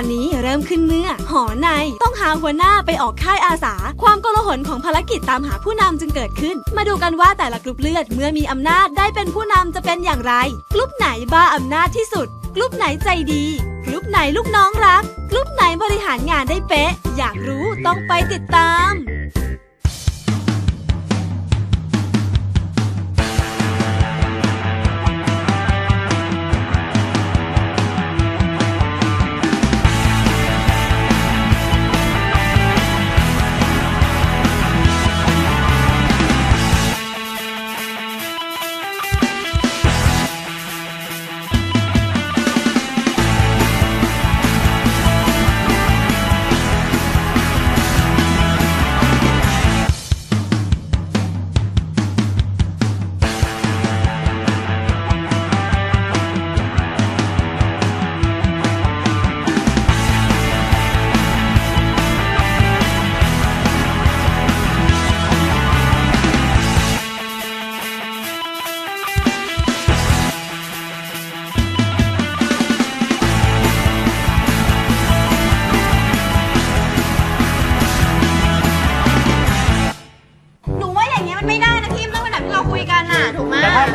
อนนี้เริ่มขึ้นเมื่อ หอในต้องหาหัวหน้าไปออกค่ายอาสา ความโกลาหลของภารกิจตามหาผู้นำจึงเกิดขึ้น มาดูกันว่าแต่ละกลุ่มเลือดเมื่อมีอำนาจได้เป็นผู้นำจะเป็นอย่างไร กลุ่มไหนบ้าอำนาจที่สุด กลุ่มไหนใจดีกลุ่มไหนลูกน้องรักกลุ่มไหนบริหารงานได้เป๊ะ อยากรู้ต้องไปติดตาม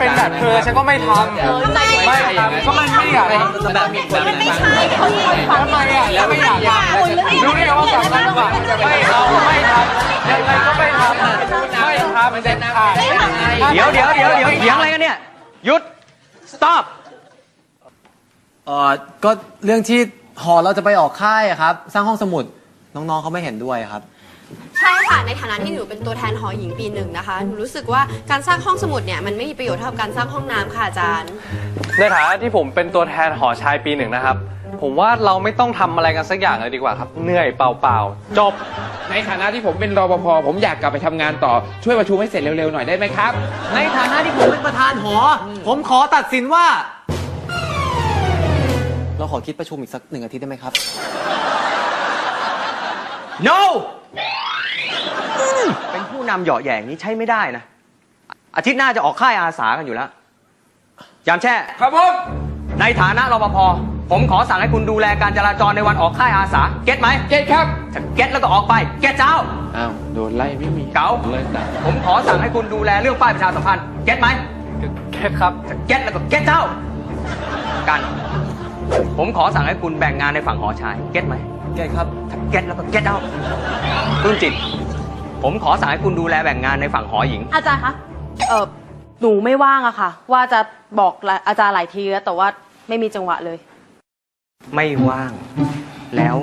เป็นแบบเธอฉันก็ไม่ทำทำไมไม่ทำก็มันไม่อยากทำแบบมันไม่ใช่พี่ทำไมอะแล้วไม่อยากทำรู้ได้ไงว่าสำคัญกว่าไม่เอาไม่ทำยังไงก็ไม่ทำไม่ทำเด็ดขาดเดี๋ยวเดี๋ยวเดี๋ยวเดี๋ยวเถียงอะไรกันเนี่ยหยุด stop เออก็เรื่องที่หอเราจะไปออกค่ายอะครับ สร้างห้องสมุดน้องๆเขาไม่เห็นด้วยครับ ใช่ค่ะ ในฐานะที่หนูเป็นตัวแทนหอหญิงปีหนึ่งนะคะ หนูรู้สึกว่าการสร้างห้องสมุดเนี่ยมันไม่มีประโยชน์เท่ากับการสร้างห้องน้ำค่ะอาจารย์ ในฐานะที่ผมเป็นตัวแทนหอชายปีหนึ่งนะครับ ผมว่าเราไม่ต้องทำอะไรกันสักอย่างเลยดีกว่าครับ เหนื่อยเปล่าๆจบ ในฐานะที่ผมเป็นรปภผมอยากกลับไปทำงานต่อช่วยประชุมให้เสร็จเร็วๆหน่อยได้ไหมครับ ในฐานะที่ผมเป็นประธานหอ ผมขอตัดสินว่า เราขอคิดประชุมอีกสักหนึ่งอาทิตย์ได้ไหมครับ no เป็ นผู้นำเหยาะแหย่งนี้ใช้ไม่ได้นะ อาทิตย์หน้าจะออกค่ายอาสากันอยู่แล้ว ยามแช่ ครับผม ในฐานะรปภ ผมขอสั่งให้คุณดูแลการจราจรในวันออกค่ายอาสา เก็ตไหมเกตครับ ถ้าเก็ตแล้วก็ออกไป เก็ตเจ้า อ้าว โดนไล่ไม่มีเก๋าเลยนะผมขอสั่งให้คุณดูแลเรื่องป้ายประชาสัมพันธ์ เก็ตไหม เก็ตครับถ้าเก็ตแล้วก็เก็ตเจ้า กัน ผมขอสั่งให้คุณแบ่งงานในฝั่งหอชาย เก็ตไหม เก่ครับ ถ้าเก็ตแล้วก็เก็ตเอารุ่นจิต ผมขอสั่งให้คุณดูแลแบ่งงานในฝั่งหอหญิง อาจารย์คะ เออหนูไม่ว่างอะค่ะ ว่าจะบอกอาจารย์หลายทีแล้วแต่ว่าไม่มีจังหวะเลย ไม่ว่าง แล้ว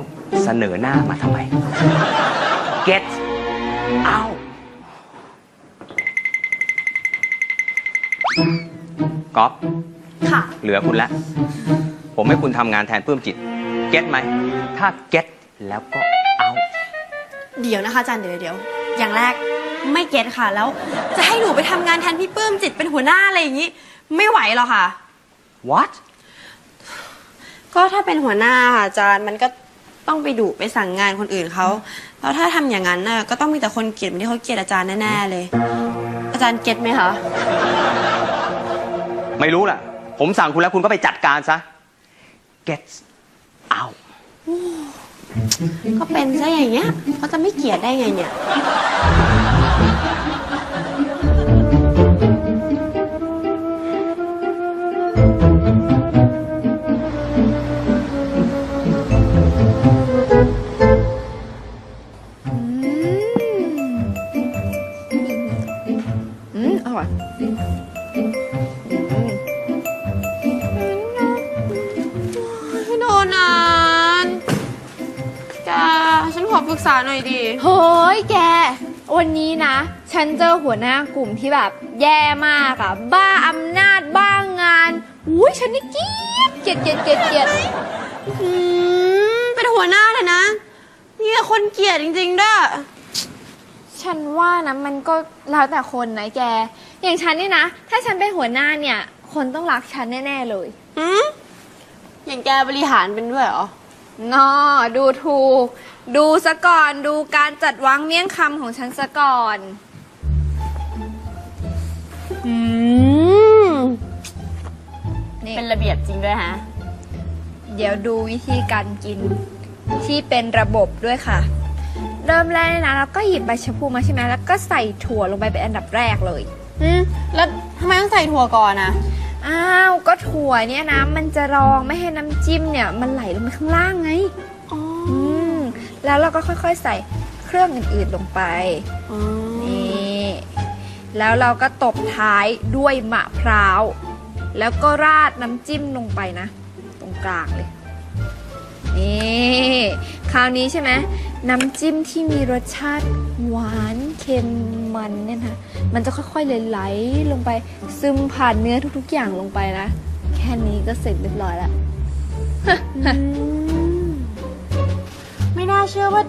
เสนอหน้ามาทำไม get out ก๊อฟค่ะ เหลือคุณละ ผมให้คุณทำงานแทนปลื้มจิต เก็ตไหม ถ้าเก็ตแล้วก็เอา เดี๋ยวนะคะอาจารย์เดี๋ยวเดี๋ยว อย่างแรกไม่เก็ตค่ะ แล้ว จะให้หนูไปทำงานแทนพี่ปื้มจิตเป็นหัวหน้าอะไรอย่างนี้ ไม่ไหวหรอกค่ะ what ก็ถ้าเป็นหัวหน้าค่ะอาจารย์มันก็ต้องไปดุไปสั่งงานคนอื่นเขาแล้วถ้าทำอย่างนั้นน่ะก็ต้องมีแต่คนเกลียดเหมือนที่เขาเกลียดอาจารย์แน่ๆเลย อาจารย์เก็ตไหมคะไม่รู้ล่ะ ผมสั่งคุณแล้วคุณก็ไปจัดการซะ get out ก็เป็นซะอย่างเงี้ยเขาจะไม่เกลียดได้ไงเนี่ย วันนี้นะ ฉันเจอหัวหน้ากลุ่มที่แบบแย่มากอะบ้าอำนาจบ้างานอุ้ยฉันนี่เกลียดเกลียดเกลียดเกลียดเกลียดอืมเป็นหัวหน้าเลยนะ เนี่ยคนเกลียดจริงๆด้วยฉันว่านะมันก็แล้วแต่คนนะแก อย่างฉันนี่นะ ถ้าฉันเป็นหัวหน้าเนี่ย คนต้องรักฉันแน่ ๆ เลยหืมอย่างแกบริหารเป็นด้วยเหรอนอดูถูก ดูซะก่อนดูการจัดวางเมี่ยงคำของฉันซะก่อน อืมนี่เป็นระเบียบจริงด้วยฮะ เดี๋ยวดูวิธีการกิน ที่เป็นระบบด้วยค่ะ เริ่มแรกเลยนะเราก็หยิบใบชะพูมาใช่ไหมแล้วก็ใส่ถั่วลงไปเป็นอันดับแรกเลย อืมแล้วทำไมต้องใส่ถั่วก่อนอะอ้าวก็ถั่วเนี่ยนะมันจะรองไม่ให้น้ำจิ้มเนี่ย มันไหลลงไปข้างล่างไงอืม แล้วเราก็ค่อยๆใส่เครื่องอื่นๆลงไปอ๋อนี่แล้วเราก็ตบท้ายด้วยมะพร้าว แล้วก็ราดน้ำจิ้มลงไปนะ ตรงกลางเลย นี่คราวนี้ใช่ไหมน้ำจิ้มที่มีรสชาติหวานเค็มมันเนี่ยนะมันจะค่อยๆไหลๆลงไป ซึมผ่านเนื้อทุกๆอย่างลงไปนะ แค่นี้ก็เสร็จเรียบร้อยแล้ว ไม่น่าเชื่อว่า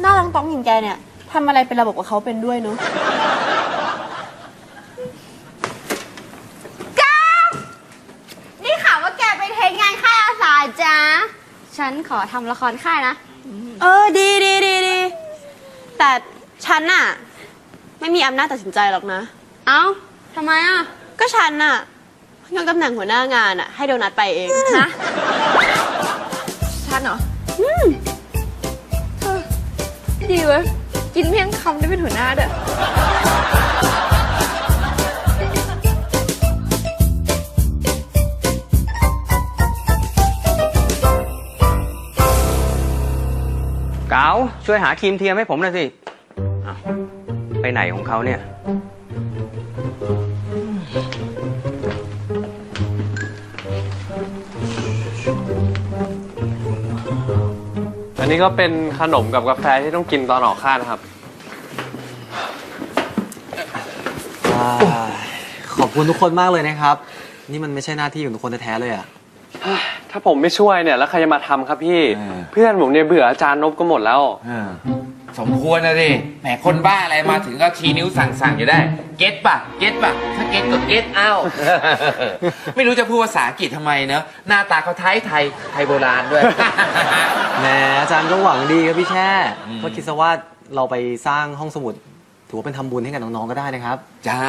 หน้ารังต้องอย่างแกเนี่ยทำอะไรเป็นระบบกับเขาเป็นด้วยเนาะนี่ข่าวว่าแกไปเทคงานค่ายอาสาจ้าฉันขอทำละครค่ายนะ เออดีดีดีดีแต่ฉันน่ะ ไม่มีอำนาจตัดสินใจหรอกนะ เอ้าทำไมอะ ก็ฉันน่ะยกตำแหน่งหัวหน้างานอะ ให้โดนัทไปเองฮะฉันเหรอ อืมเออ ดีเว้ยกินเมี่ยงคำได้เป็นหัวหน้าเด้อเก๋าช่วยหาครีมเทียมให้ผมหน่อยสิอ้าวไปไหนของเขาเนี่ย นนี้ก็เป็นขนมกับกาแฟที่ต้องกินตอนออกค่ายนะครับ ขอบคุณทุกคนมากเลยนะครับ นี่มันไม่ใช่หน้าที่ของทุกคนแท้ๆเลยอะถ้าผมไม่ช่วยเนี่ยแล้วใครจะมาทำครับพี่ เออ เพื่อนผมเนี่ยเบื่ออาจารย์นบก็หมดแล้ว สมควรนะดิแหมคนบ้าอะไรมาถึงก็ชี้นิ้วสั่งสั่งอยู่ได้ เก็ตป่ะเก็ตป่ะถ้าเก็ตก็เก็ตเอ้าไม่รู้จะพูดภาษาอังกฤษทำไมเนอะหน้าตาเขาไทยไทยไทยโบราณด้วย แหมอาจารย์ก็หวังดีครับพี่แช่อืมก็คิดซะว่าเราไปสร้างห้องสมุด ถือว่าเป็นทำบุญให้กับน้องๆก็ได้นะครับ จ้า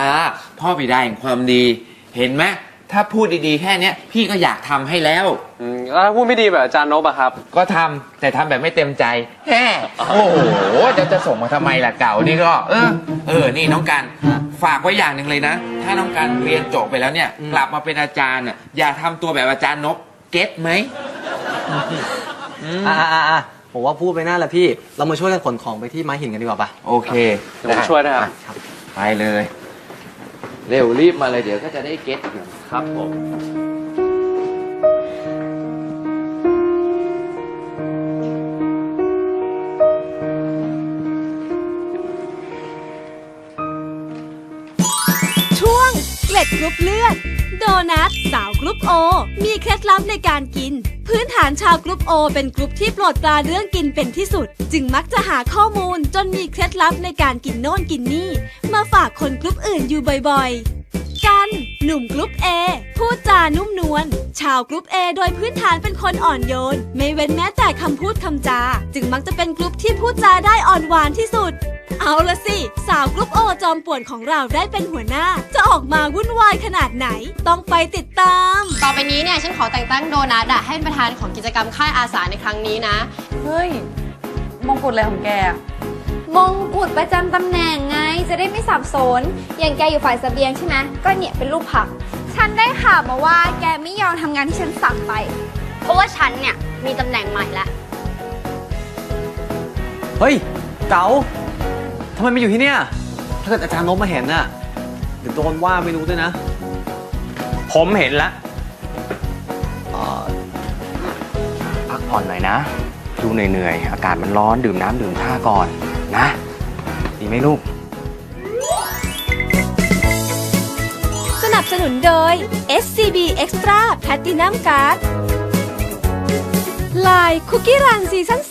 พ่อบิดาแห่งความดี เห็นไหมถ้าพูดดีๆแค่เนี้ยพี่ก็อยากทำให้แล้ว อืม แล้วถ้าพูดไม่ดีแบบอาจารย์นบอะครับ ก็ทำแต่ทำแบบไม่เต็มใจแฮ่โอ้โหจะจะส่งมาทำไมล่ะเก่านี่ก็ เออ เออ นี่น้องกันฝากไว้อย่างหนึ่งเลยนะ ถ้าน้องกันเรียนจบไปแล้วเนี่ยอืมกลับมาเป็นอาจารย์น่ะอย่าทำตัวแบบอาจารย์นกเก็ตไหมอืมอ่าอ่าผมว่าพูดไปน่าละพี่ เรามาช่วยกันขนของไปที่ไม้หินกันดีกว่าปะโอเคเดี๋ยวผมช่วยนะครับ ครับ ไปเลย เร็วรีบมาเลยเดี๋ยวก็จะได้เก็ตอีกครับผม กรุ๊ปเลือด โดนัทสาวกรุ๊ปโอ มีเคล็ดลับในการกิน พื้นฐานชาวกรุ๊ปโอเป็นกรุ๊ปที่โปรดปรานเรื่องกินเป็นที่สุด จึงมักจะหาข้อมูลจนมีเคล็ดลับในการกินโน่นกินนี่ มาฝากคนกรุ๊ปอื่นอยู่บ่อยๆ กัน หนุ่มกรุ๊ปเอพูดจานุ่มนวล ชาวกรุ๊ปเอโดยพื้นฐานเป็นคนอ่อนโยน ไม่เว้นแม้แต่คำพูดคำจา จึงมักจะเป็นกรุ๊ปที่พูดจาได้อ่อนหวานที่สุด เอาละสิ สาวกรุ๊ปโอจอมป่วนของเราได้เป็นหัวหน้า จะออกมาวุ่นวายขนาดไหน ต้องไปติดตาม ต่อไปนี้เนี่ยฉันขอแต่งตั้งโดนัทอะให้เป็นประธานของกิจกรรมค่ายอาสาในครั้งนี้นะ เฮ้ย มงกุฎอะไรของแกอะ มงกุฎประจำตำแหน่งไงจะได้ไม่สับสน อย่างแกอยู่ฝ่ายเสบียงใช่ไหมก็เนี่ยเป็นรูปผัก ฉันได้ข่าวมาว่าแกไม่ยอมทำงานที่ฉันสั่งไป เพราะว่าฉันเนี่ยมีตำแหน่งใหม่แล้วเฮ้ยเก๋าทำไมมาอยู่ที่เนี่ย ถ้าเกิดอาจารย์นบมาเห็นน่ะเดี๋ยวโดนว่าไม่รู้ด้วยนะ ผมเห็นละเอ่อพักผ่อนหน่อยนะ ดูเหนื่อยๆ อากาศมันร้อนดื่มน้ำดื่มท่าก่อน นะ ดีไหมลูก สนับสนุนโดย SCB Extra Platinum Card ลายคุกกี้รันซีซั่น